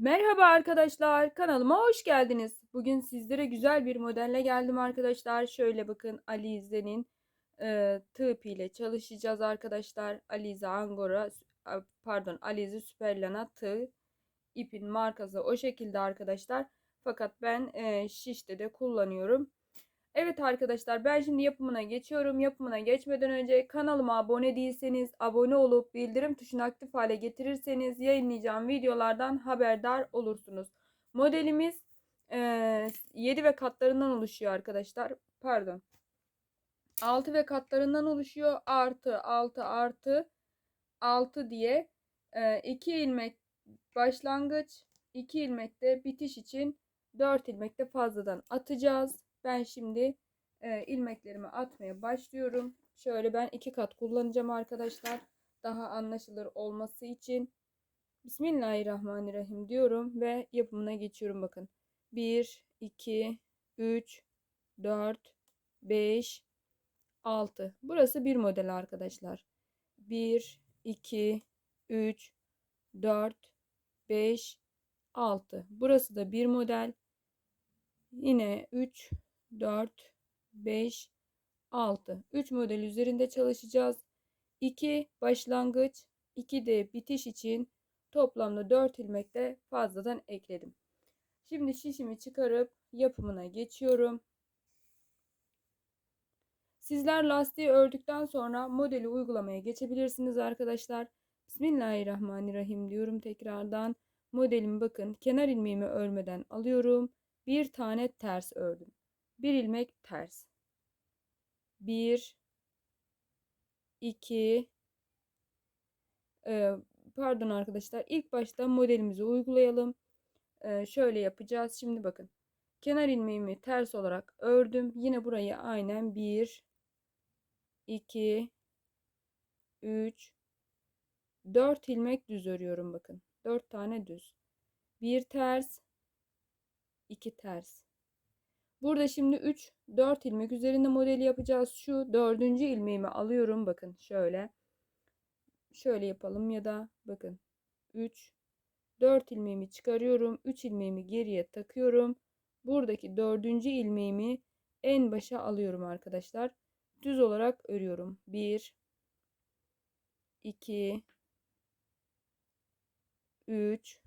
Merhaba arkadaşlar, kanalıma hoş geldiniz. Bugün sizlere güzel bir modelle geldim arkadaşlar. Şöyle bakın Alize'nin e, tığ ile çalışacağız arkadaşlar. Alize Angora, pardon Alize Süperlana tığ ipin markası o şekilde arkadaşlar. Fakat ben e, şişte de kullanıyorum. Evet arkadaşlar ben şimdi yapımına geçiyorum. Yapımına geçmeden önce kanalıma abone değilseniz abone olup bildirim tuşunu aktif hale getirirseniz yayınlayacağım videolardan haberdar olursunuz. Modelimiz e, 7 ve katlarından oluşuyor arkadaşlar. Pardon. 6 ve katlarından oluşuyor. Artı 6 artı 6 diye 2 e, ilmek başlangıç 2 ilmek de bitiş için 4 ilmek de fazladan atacağız. Ben şimdi e, ilmeklerimi atmaya başlıyorum. Şöyle ben iki kat kullanacağım arkadaşlar. Daha anlaşılır olması için. Bismillahirrahmanirrahim diyorum ve yapımına geçiyorum bakın. 1, 2, 3, 4, 5, 6. Burası bir model arkadaşlar. 1, 2, 3, 4, 5, 6. Burası da bir model. Yine 3, 4, 5, 6. 3 model üzerinde çalışacağız. 2 başlangıç, 2 de bitiş için toplamda 4 ilmek de fazladan ekledim. Şimdi şişimi çıkarıp yapımına geçiyorum. Sizler lastiği ördükten sonra modeli uygulamaya geçebilirsiniz arkadaşlar. Bismillahirrahmanirrahim diyorum tekrardan. Modelimi bakın kenar ilmeğimi örmeden alıyorum. Bir tane ters ördüm bir ilmek ters. 1 2 e, pardon arkadaşlar ilk başta modelimizi uygulayalım. E, şöyle yapacağız. Şimdi bakın. Kenar ilmeğimi ters olarak ördüm. Yine burayı aynen 1 2 3 4 ilmek düz örüyorum bakın. 4 tane düz. Bir ters, iki ters. Burada şimdi 3 4 ilmek üzerinde modeli yapacağız. Şu dördüncü ilmeğimi alıyorum. Bakın şöyle. Şöyle yapalım ya da bakın 3 4 ilmeğimi çıkarıyorum. 3 ilmeğimi geriye takıyorum. Buradaki dördüncü ilmeğimi en başa alıyorum arkadaşlar. Düz olarak örüyorum. 1 2 3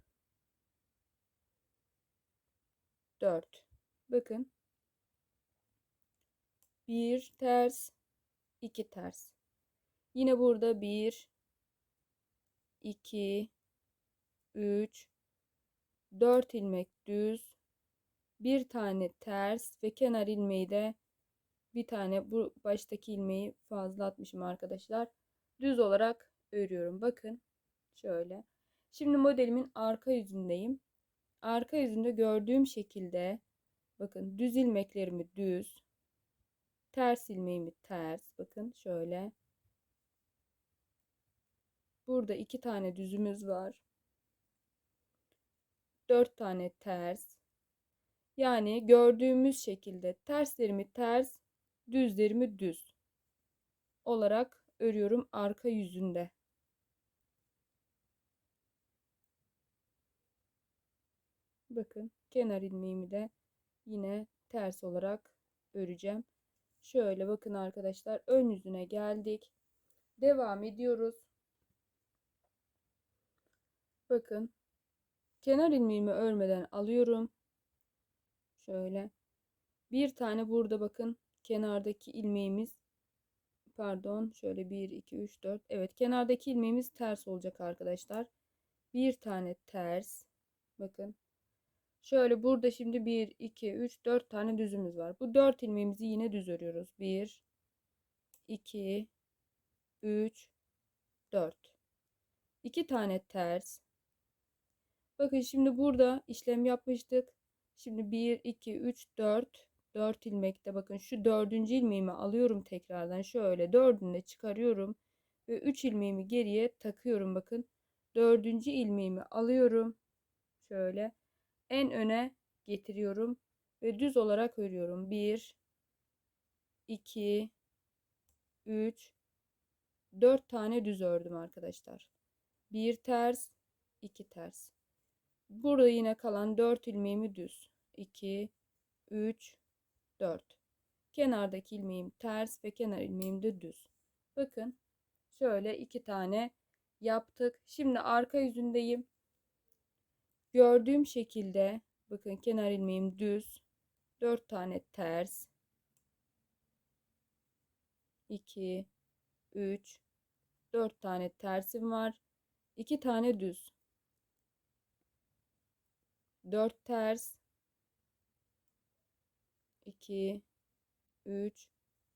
4 Bakın bir ters, iki ters. Yine burada bir, iki, üç, dört ilmek düz, bir tane ters ve kenar ilmeği de bir tane bu baştaki ilmeği fazla atmışım arkadaşlar. Düz olarak örüyorum. Bakın şöyle. Şimdi modelimin arka yüzündeyim. Arka yüzünde gördüğüm şekilde bakın düz ilmeklerimi düz, ters ilmeğimi ters. Bakın şöyle. Burada iki tane düzümüz var. Dört tane ters. Yani gördüğümüz şekilde terslerimi ters düzlerimi düz olarak örüyorum arka yüzünde. Bakın kenar ilmeğimi de yine ters olarak öreceğim Şöyle bakın arkadaşlar ön yüzüne geldik. Devam ediyoruz. Bakın kenar ilmeğimi örmeden alıyorum. Şöyle bir tane burada bakın kenardaki ilmeğimiz pardon şöyle 1 2 3 4 evet kenardaki ilmeğimiz ters olacak arkadaşlar. Bir tane ters bakın Şöyle burada şimdi 1, 2, 3, 4 tane düzümüz var. Bu 4 ilmeğimizi yine düz örüyoruz. 1, 2, 3, 4. 2 tane ters. Bakın şimdi burada işlem yapmıştık. Şimdi 1, 2, 3, 4. 4 ilmekte bakın şu dördüncü ilmeğimi alıyorum tekrardan. Şöyle dördünü de çıkarıyorum. Ve 3 ilmeğimi geriye takıyorum bakın. Dördüncü ilmeğimi alıyorum. Şöyle en öne getiriyorum ve düz olarak örüyorum. 1 2 3 4 tane düz ördüm arkadaşlar. Bir ters, iki ters. Burada yine kalan 4 ilmeğimi düz. 2, 3, 4. Kenardaki ilmeğim ters ve kenar ilmeğim de düz. Bakın şöyle iki tane yaptık. Şimdi arka yüzündeyim. Gördüğüm şekilde bakın kenar ilmeğim düz. 4 tane ters. 2 3 4 tane tersim var. 2 tane düz. 4 ters. 2 3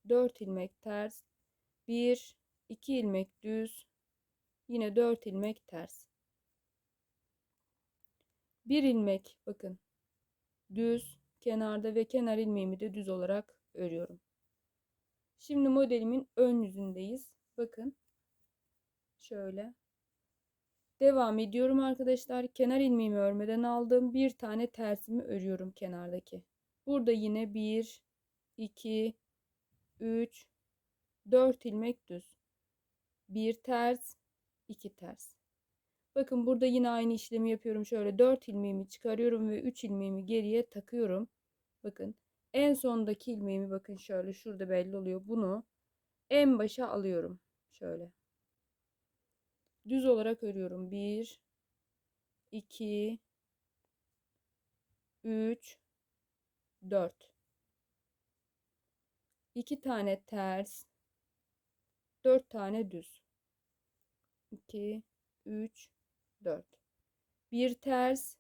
4 ilmek ters. 1 2 ilmek düz. Yine 4 ilmek ters. 1 ilmek bakın düz kenarda ve kenar ilmeğimi de düz olarak örüyorum. Şimdi modelimin ön yüzündeyiz. Bakın şöyle devam ediyorum arkadaşlar. Kenar ilmeğimi örmeden aldım. Bir tane tersimi örüyorum kenardaki. Burada yine 1 2 3 4 ilmek düz. Bir ters, iki ters. Bakın burada yine aynı işlemi yapıyorum. Şöyle 4 ilmeğimi çıkarıyorum ve 3 ilmeğimi geriye takıyorum. Bakın en sondaki ilmeğimi bakın şöyle şurada belli oluyor. Bunu en başa alıyorum. Şöyle. Düz olarak örüyorum. 1 2 3 4 2 tane ters 4 tane düz 2 3 4 bir ters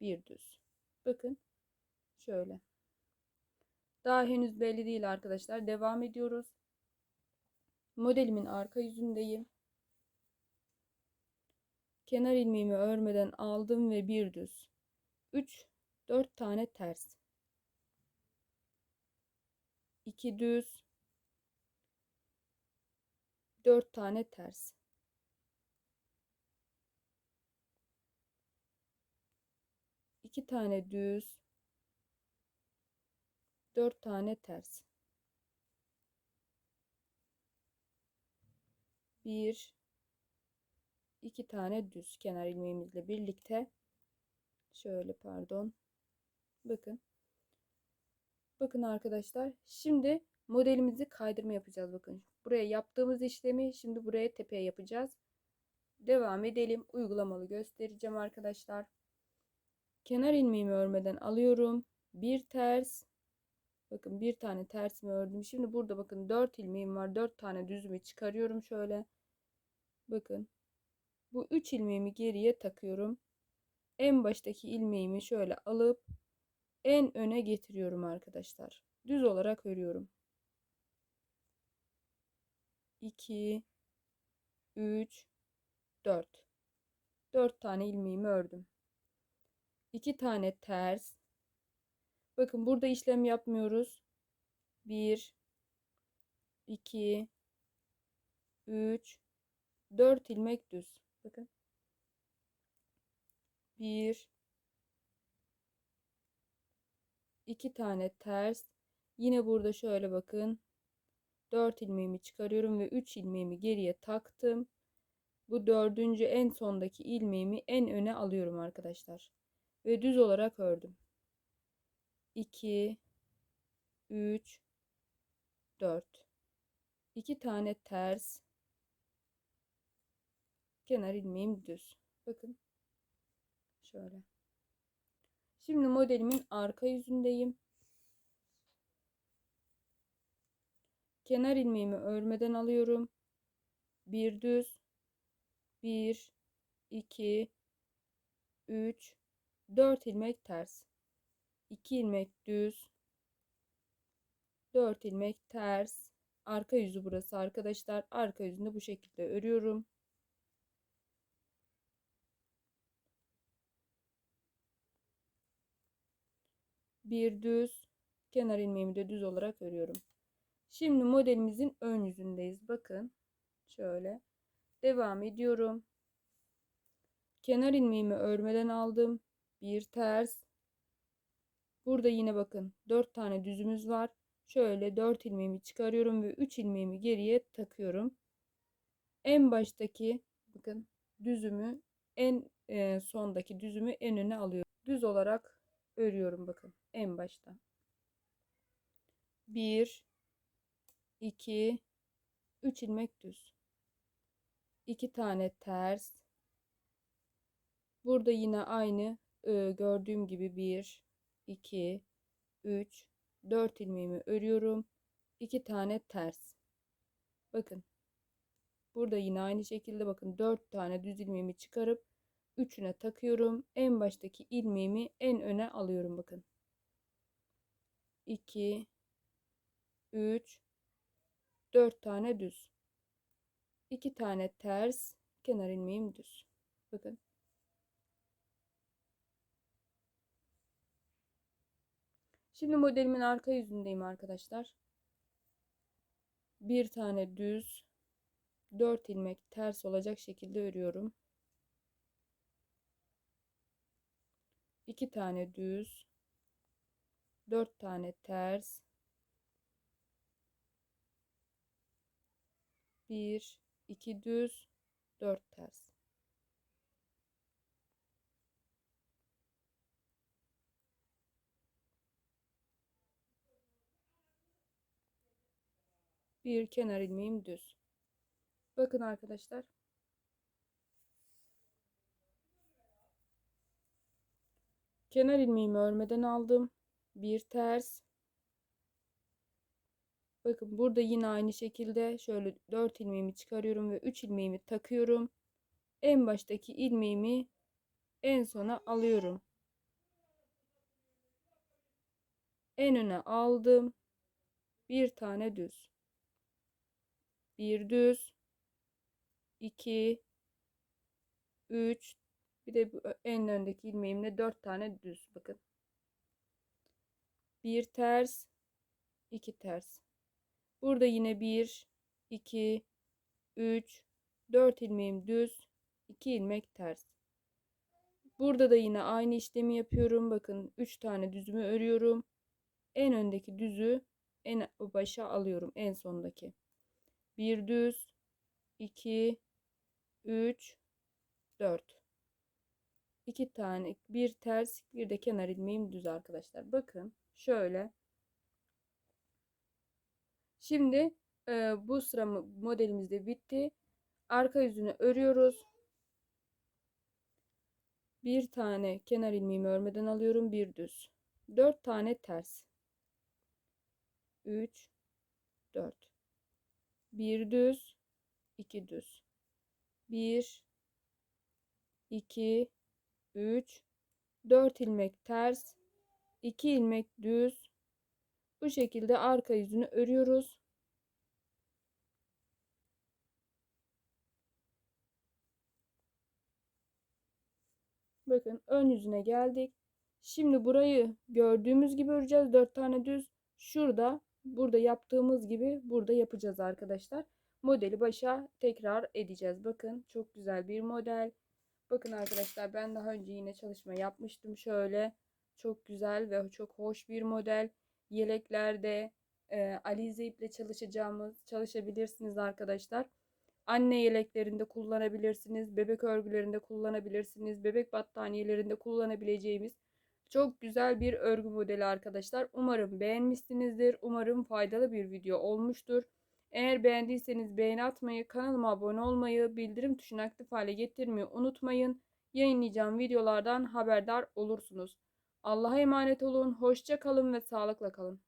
bir düz. Bakın şöyle. Daha henüz belli değil arkadaşlar. Devam ediyoruz. Modelimin arka yüzündeyim. Kenar ilmeğimi örmeden aldım ve bir düz. 3 4 tane ters. 2 düz. 4 tane ters iki tane düz, dört tane ters. Bir, iki tane düz kenar ilmeğimizle birlikte. Şöyle pardon. Bakın. Bakın arkadaşlar. Şimdi modelimizi kaydırma yapacağız. Bakın. Buraya yaptığımız işlemi şimdi buraya tepeye yapacağız. Devam edelim. Uygulamalı göstereceğim arkadaşlar. Kenar ilmeğimi örmeden alıyorum. Bir ters. Bakın bir tane tersimi ördüm. Şimdi burada bakın 4 ilmeğim var. 4 tane düzümü çıkarıyorum şöyle. Bakın. Bu 3 ilmeğimi geriye takıyorum. En baştaki ilmeğimi şöyle alıp en öne getiriyorum arkadaşlar. Düz olarak örüyorum. 2 3 4 4 tane ilmeğimi ördüm. 2 tane ters. Bakın burada işlem yapmıyoruz. 1 2 3 4 ilmek düz. Bakın. 1 2 tane ters. Yine burada şöyle bakın. 4 ilmeğimi çıkarıyorum ve 3 ilmeğimi geriye taktım. Bu dördüncü en sondaki ilmeğimi en öne alıyorum arkadaşlar ve düz olarak ördüm. 2 3 4 2 tane ters kenar ilmeğim düz. Bakın şöyle. Şimdi modelimin arka yüzündeyim. Kenar ilmeğimi örmeden alıyorum. Bir düz. 1 2 3 4 ilmek ters. 2 ilmek düz. 4 ilmek ters. Arka yüzü burası arkadaşlar. Arka yüzünde bu şekilde örüyorum. Bir düz. Kenar ilmeğimi de düz olarak örüyorum. Şimdi modelimizin ön yüzündeyiz. Bakın. Şöyle. Devam ediyorum. Kenar ilmeğimi örmeden aldım bir ters burada yine bakın 4 tane düzümüz var şöyle 4 ilmeğimi çıkarıyorum ve 3 ilmeğimi geriye takıyorum en baştaki bakın düzümü en e, sondaki düzümü en öne alıyorum. Düz olarak örüyorum bakın en başta. 1 2 3 ilmek düz. 2 tane ters. Burada yine aynı gördüğüm gibi 1 2 3 4 ilmeğimi örüyorum. 2 tane ters. Bakın. Burada yine aynı şekilde bakın 4 tane düz ilmeğimi çıkarıp üçüne takıyorum. En baştaki ilmeğimi en öne alıyorum bakın. 2 3 4 tane düz. 2 tane ters, kenar ilmeğim düz. Bakın. Şimdi modelimin arka yüzündeyim arkadaşlar. Bir tane düz, 4 ilmek ters olacak şekilde örüyorum. 2 tane düz, 4 tane ters, 1 2 düz, 4 ters. Bir kenar ilmeğim düz. Bakın arkadaşlar. Kenar ilmeğimi örmeden aldım. Bir ters. Bakın burada yine aynı şekilde şöyle 4 ilmeğimi çıkarıyorum ve 3 ilmeğimi takıyorum. En baştaki ilmeğimi en sona alıyorum. En öne aldım. Bir tane düz. Bir düz. 2 3 bir de en öndeki ilmeğimle 4 tane düz bakın. Bir ters, iki ters. Burada yine 1 2 3 4 ilmeğim düz, 2 ilmek ters. Burada da yine aynı işlemi yapıyorum. Bakın 3 tane düzümü örüyorum. En öndeki düzü en başa alıyorum en sondaki. Bir düz, 2 3 4 2 tane bir ters bir de kenar ilmeğim düz arkadaşlar. Bakın şöyle. Şimdi e, bu sıra modelimiz de bitti. Arka yüzünü örüyoruz. Bir tane kenar ilmeğimi örmeden alıyorum bir düz. 4 tane ters. 3 4 bir düz 2 düz. 1 2 3 4 ilmek ters 2 ilmek düz. Bu şekilde arka yüzünü örüyoruz. Bakın ön yüzüne geldik. Şimdi burayı gördüğümüz gibi öreceğiz. 4 tane düz. Şurada burada yaptığımız gibi burada yapacağız arkadaşlar modeli başa tekrar edeceğiz. Bakın çok güzel bir model. Bakın arkadaşlar ben daha önce yine çalışma yapmıştım şöyle. Çok güzel ve çok hoş bir model. Yeleklerde e, alize iple çalışacağımız çalışabilirsiniz arkadaşlar. Anne yeleklerinde kullanabilirsiniz. Bebek örgülerinde kullanabilirsiniz. Bebek battaniyelerinde kullanabileceğimiz çok güzel bir örgü modeli arkadaşlar. Umarım beğenmişsinizdir. Umarım faydalı bir video olmuştur. Eğer beğendiyseniz beğeni atmayı, kanalıma abone olmayı, bildirim tuşunu aktif hale getirmeyi unutmayın. Yayınlayacağım videolardan haberdar olursunuz. Allah'a emanet olun, hoşça kalın ve sağlıkla kalın.